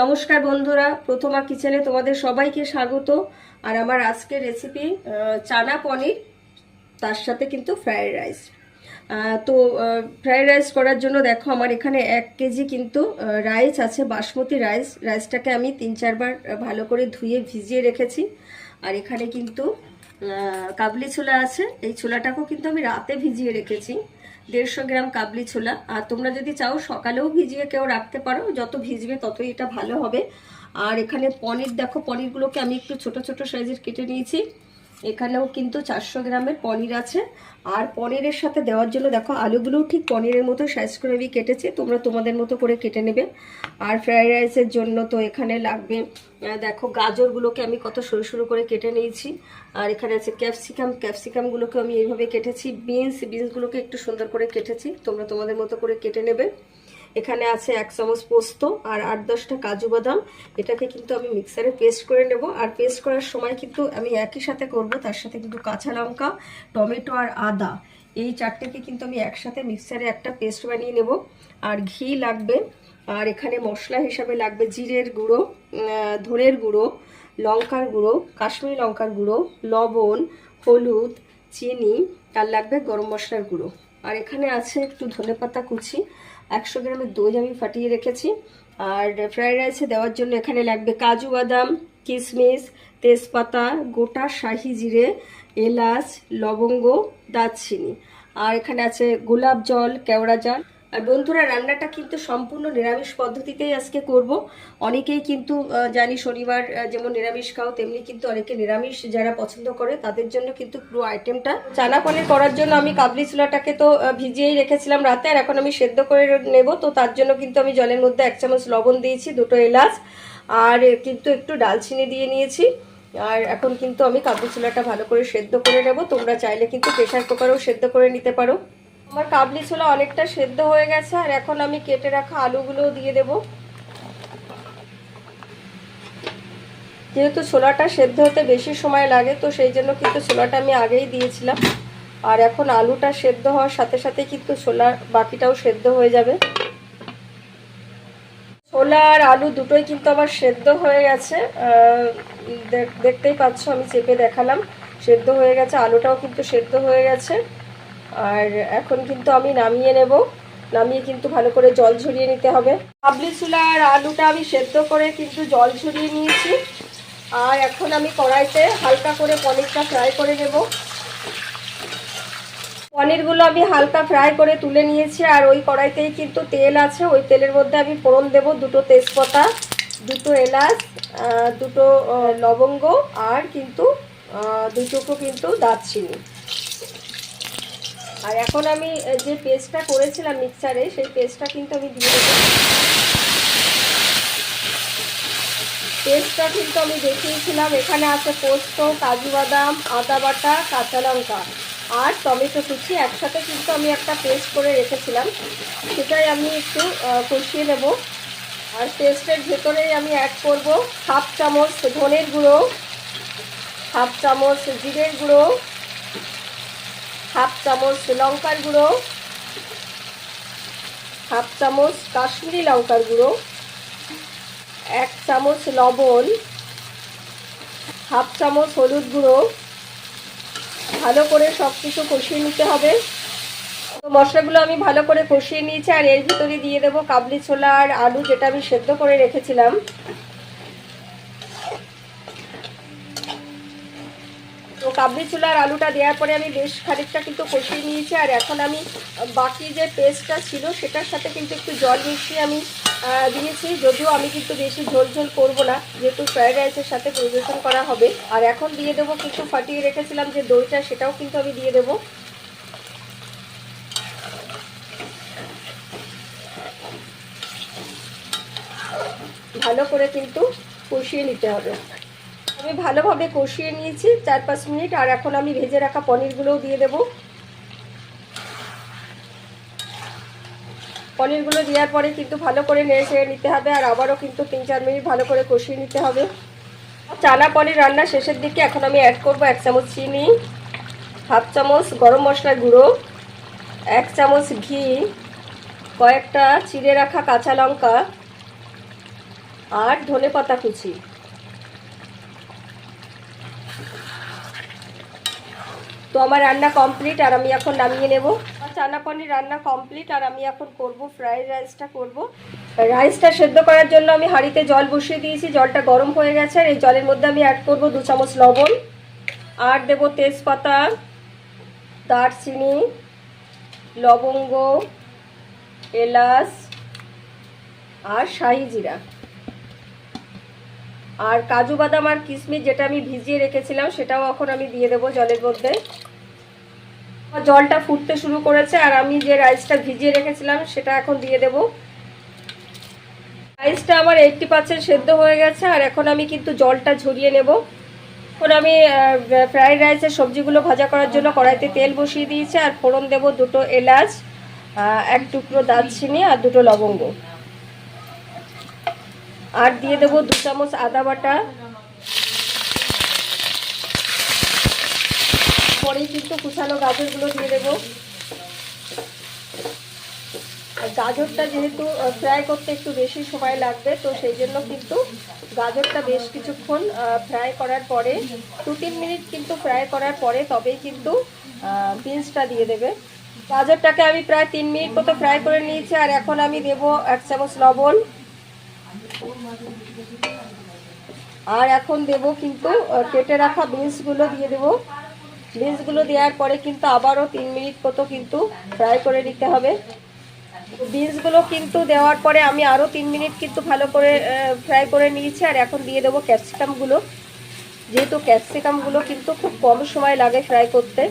নমস্কার বন্ধুরা, প্রথমা কিচেনে তোমাদের সবাইকে স্বাগত। আর আমার আজকের রেসিপি চানা পনির, তার সাথে কিন্তু ফ্রায়েড রাইস তো ফ্রায়েড রাইস করার জন্য দেখো, আমার এখানে এক কেজি কিন্তু রাইস আছে, বাসমতি রাইস রাইসটাকে আমি তিন চারবার ভালো করে ধুয়ে ভিজিয়ে রেখেছি। আর এখানে কিন্তু কাবলি ছোলা আছে, এই ছোলাটাকেও কিন্তু আমি রাতে ভিজিয়ে রেখেছি। দেড়শো গ্রাম কাবলি ছোলা। আর তোমরা যদি চাও সকালেও ভিজিয়ে কেউ রাখতে পারো, যত ভিজবে ততই এটা ভালো হবে। আর এখানে পনির, দেখো পনিরগুলোকে আমি একটু ছোট ছোট সাইজের কেটে নিয়েছি। এখানেও কিন্তু চারশো গ্রামের পনির আছে। আর পনিরের সাথে দেওয়ার জন্য দেখো আলুগুলোও ঠিক পনিরের মতো সাইজ করে আমি কেটেছি, তোমরা তোমাদের মতো করে কেটে নেবে। আর ফ্রাইড রাইসের জন্য তো এখানে লাগবে দেখো গাজরগুলোকে আমি কত সরু সরু করে কেটে নিয়েছি। আর এখানে আছে ক্যাপসিকাম ক্যাপসিকামগুলোকে আমি এইভাবে কেটেছি। বিনস বিনসগুলোকে একটু সুন্দর করে কেটেছি, তোমরা তোমাদের মতো করে কেটে নেবে। এখানে আছে এক চামচ পোস্ত আর আট দশটা কাজু বাদাম। এটাকে কিন্তু আমি মিক্সারে পেস্ট করে নেব। আর পেস্ট করার সময় কিন্তু আমি একই সাথে করব, তার সাথে কিন্তু কাঁচা লঙ্কা, টমেটো আর আদা। এই চারটেকে কিন্তু আমি একসাথে মিক্সারে একটা পেস্ট বানিয়ে নেব। আর ঘি লাগবে। আর এখানে মশলা হিসাবে লাগবে জিরের গুঁড়ো ধনের গুঁড়ো, লঙ্কার গুঁড়ো, কাশ্মীরি লঙ্কার গুঁড়ো, লবণ, হলুদ, চিনি, আর লাগবে গরম মশলার গুঁড়ো। আর এখানে আছে একটু ধনেপাতা কুচি। একশো গ্রামের দই আমি ফাটিয়ে রেখেছি। আর ফ্রাইড রাইসে দেওয়ার জন্য এখানে লাগবে কাজু বাদাম কিশমিশ তেজপাতা, গোটা শাহি জিরে, এলাচ, লবঙ্গ, দারচিনি। আর এখানে আছে গোলাপ জল, কেওড়া জল। আর বন্ধুরা, রান্নাটা কিন্তু সম্পূর্ণ নিরামিষ পদ্ধতিতেই আজকে করব। অনেকেই কিন্তু জানি শনিবার যেমন নিরামিষ খাও, তেমনি কিন্তু অনেকে নিরামিষ যারা পছন্দ করে, তাদের জন্য কিন্তু পুরো আইটেমটা চানা পনির করার জন্য আমি কাবলি ছোলাটাকে তো ভিজিয়েই রেখেছিলাম রাতে, আর এখন আমি সেদ্ধ করে নেব, তো তার জন্য কিন্তু আমি জলের মধ্যে এক চামচ লবণ দিয়েছি, দুটো এলাচ, আর কিন্তু একটু ডালচিনি দিয়ে নিয়েছি। আর এখন কিন্তু আমি কাবলি ছোলাটা ভালো করে সেদ্ধ করে নেব। তোমরা চাইলে কিন্তু প্রেশার কুকারেও সেদ্ধ করে নিতে পারো। আমার কাবলি ছোলা অনেকটা সেদ্ধ হয়ে গেছে, আর এখন আমি কেটে রাখা আলুগুলো দিয়ে দেব। যেহেতু ছোলাটা সেদ্ধ হতে বেশি সময় লাগে, তো সেই জন্য কিন্তু ছোলাটা আমি আগেই দিয়েছিলাম। আর এখন আলুটা সেদ্ধ হওয়ার সাথে সাথে কিন্তু ছোলার বাকিটাও সেদ্ধ হয়ে যাবে। ছোলা আর আলু দুটোই কিন্তু আমার সেদ্ধ হয়ে গেছে। দেখতেই পাচ্ছ, আমি চেপে দেখালাম। সেদ্ধ হয়ে গেছে, আলুটাও কিন্তু সেদ্ধ হয়ে গেছে। আর এখন কিন্তু আমি নামিয়ে নেব। নামিয়ে কিন্তু ভালো করে জল ঝরিয়ে নিতে হবে। কাবলি চুলা আর আলুটা আমি সেদ্ধ করে কিন্তু জল ঝরিয়ে নিয়েছি। আর এখন আমি কড়াইতে হালকা করে পনিরটা ফ্রাই করে নেব। পনিরগুলো আমি হালকা ফ্রাই করে তুলে নিয়েছি। আর ওই কড়াইতেই কিন্তু তেল আছে। ওই তেলের মধ্যে আমি ফোড়ন দেব, দুটো তেজপাতা, দুটো এলাচ দুটো লবঙ্গ আর কিন্তু দুটোকো কিন্তু দারচিনি। আর এখন আমি যে পেস্টটা করেছিলাম মিক্সারে সেই পেস্টটা কিন্তু আমি দিয়ে দেবো। পেস্টটা কিন্তু আমি দেখিয়েছিলাম, এখানে আছে পোস্ত, কাজু বাদাম, আদা বাটা, কাঁচা লঙ্কা আর টমেটো কুচি। একসাথে কিন্তু আমি একটা পেস্ট করে রেখেছিলাম। সেটাই আমি একটু কষিয়ে নেব। আর পেস্টের ভেতরেই আমি অ্যাড করব হাফ চামচ ধনের গুঁড়ো, হাফ চামচ জিরের গুঁড়ো হাফ চামচ লঙ্কার গুঁড়ো, হাফ চামচ কাশ্মীরি লঙ্কার গুঁড়ো, এক চামচ লবণ, হাফ চামচ হলুদ গুঁড়ো। ভালো করে সব কিছু কষিয়ে নিতে হবে। মশলাগুলো আমি ভালো করে কষিয়ে নিয়েছি, আর এর ভিতরে দিয়ে দেবো কাবলি ছোলা আর আলু যেটা আমি সেদ্ধ করে রেখেছিলাম। কাবলি চুলার আলুটা দেওয়ার পরে আমি বেশ খানিকটা কিন্তু কষিয়ে নিয়েছি। আর এখন আমি বাকি যে পেস্টটা ছিল সেটার সাথে কিন্তু একটু জল মিশিয়ে আমি দিয়েছি। যদিও আমি কিন্তু বেশি ঝোল ঝোল করব না, যেহেতু ফ্রায়েড রাইসের সাথে পরিবেশন করা হবে। আর এখন দিয়ে দেবো কিছু ফাটিয়ে রেখেছিলাম যে দইটা, সেটাও কিন্তু আমি দিয়ে দেবো। ভালো করে কিন্তু কষিয়ে নিতে হবে। আমি ভালোভাবে কষিয়ে নিয়েছি, চার পাঁচ মিনিট, আর এখন আমি ভেজে রাখা পনিরগুলোও দিয়ে দেব। পনিরগুলো দেওয়ার পরে কিন্তু ভালো করে নেড়ে নিতে হবে, আর আবারও কিন্তু তিন চার মিনিট ভালো করে কষিয়ে নিতে হবে। চানা পনির রান্না শেষের দিকে এখন আমি অ্যাড করব এক চামচ চিনি, হাফ চামচ গরম মশলার গুঁড়ো, এক চামচ ঘি, কয়েকটা চিড়ে রাখা কাঁচা লঙ্কা, আর ধনে পাতা কুচি। তো আমার রান্না কমপ্লিট আর আমি এখন নামিয়ে নেব। চানা পনির রান্না কমপ্লিট আর আমি এখন করব ফ্রাইড রাইসটা করব। রাইসটা সেদ্ধ করার জন্য আমি হাঁড়িতে জল বসিয়ে দিয়েছি, জলটা গরম হয়ে গেছে আর এই জলের মধ্যে আমি অ্যাড করব দু চামচ লবণ। আর দেব তেজপাতা, দারচিনি, লবঙ্গ, এলাচ আর শাহি জিরা। আর কাজু বাদাম আর কিশমিশ যেটা আমি ভিজিয়ে রেখেছিলাম, সেটাও এখন আমি দিয়ে দেবো জলের মধ্যে। জলটা ফুটতে শুরু করেছে আর আমি যে রাইসটা ভিজিয়ে রেখেছিলাম, সেটা এখন দিয়ে দেব। রাইসটা আমার এইটটি পার্সেন্ট সেদ্ধ হয়ে গেছে আর এখন আমি কিন্তু জলটা ঝরিয়ে নেব। এখন আমি ফ্রাইড রাইসের সবজিগুলো ভাজা করার জন্য কড়াইতে তেল বসিয়ে দিয়েছি আর ফোড়ন দেব দুটো এলাচ এক টুকরো দারচিনি আর দুটো লবঙ্গ। আর দিয়ে দেবো দু চামচ আদা বাটা। পরেই কিন্তু কুচানো গাজরগুলো দিয়ে দেবো। গাজরটা যেহেতু ফ্রাই করতে একটু বেশি সময় লাগবে, তো সেই জন্য কিন্তু গাজরটা বেশ কিছুক্ষণ ফ্রাই করার পরে, দু তিন মিনিট কিন্তু ফ্রাই করার পরে তবেই কিন্তু বিনসটা দিয়ে দেবে। গাজরটাকে আমি প্রায় তিন মিনিট মতো ফ্রাই করে নিয়েছি, আর এখন আমি দেবো এক চামচ লবণ। আর এখন দেব কিন্তু কেটে রাখা বিনসগুলো দিয়ে দেব। বিনসগুলো দেওয়ার পরে কিন্তু আবারও তিন মিনিট মতো কিন্তু ফ্রাই করে নিতে হবে। বিনসগুলো কিন্তু দেওয়ার পরে আমি আরও তিন মিনিট কিন্তু ভালো করে ফ্রাই করে নিয়েছি। আর এখন দিয়ে দেবো ক্যাপসিকামগুলো যেহেতু ক্যাপসিকামগুলো কিন্তু খুব কম সময় লাগে ফ্রাই করতে।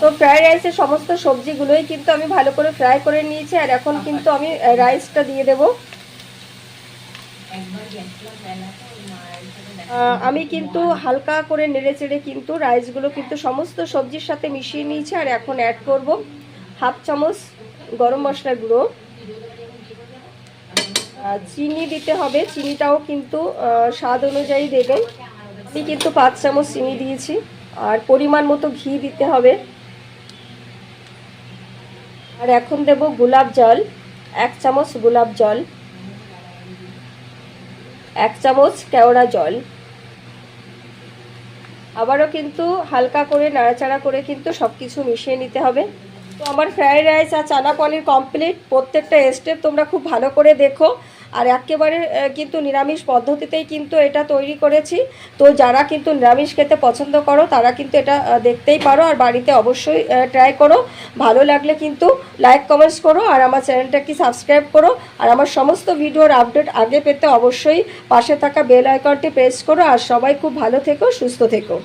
তো ফ্রাইড রাইসের সমস্ত সবজিগুলোই কিন্তু আমি ভালো করে ফ্রাই করে নিয়েছি। আর এখন কিন্তু আমি রাইসটা দিয়ে দেবো। আমি কিন্তু হালকা করে নেড়ে চেড়ে কিন্তু রাইসগুলো কিন্তু সমস্ত সবজির সাথে মিশিয়ে নিয়েছি আর এখন অ্যাড করব হাফ চামচ গরম মশলা গুঁড়ো। চিনি দিতে হবে, চিনিটাও কিন্তু স্বাদ অনুযায়ী দেবেন। আমি কিন্তু পাঁচ চামচ চিনি দিয়েছি আর পরিমাণ মতো ঘি দিতে হবে। আর এখন দেব গোলাপ জল, এক চামচ গোলাপ জল। এক চামচ কেওড়া জল। আবারও কিন্তু হালকা করে, নাড়াচাড়া করে কিন্তু সব কিছু মিশিয়ে নিতে হবে। তো আমার ফ্রায়েড রাইস আর চানা পনির কমপ্লিট প্রত্যেকটা স্টেপ তোমরা খুব ভালো করে দেখো। আর একেবারে কিন্তু নিরামিষ পদ্ধতিতেই কিন্তু এটা তৈরি করেছি। তো যারা কিন্তু নিরামিষ খেতে পছন্দ করো, তারা কিন্তু এটা দেখতেই পারো আর বাড়িতে অবশ্যই ট্রাই করো। ভালো লাগলে কিন্তু লাইক কমেন্টস করো আর আমার চ্যানেলটাকে সাবস্ক্রাইব করো। আর আমার সমস্ত ভিডিওর আপডেট আগে পেতে অবশ্যই পাশে থাকা বেল আইকনটি প্রেস করো। আর সবাই খুব ভালো থেকো, সুস্থ থেকো।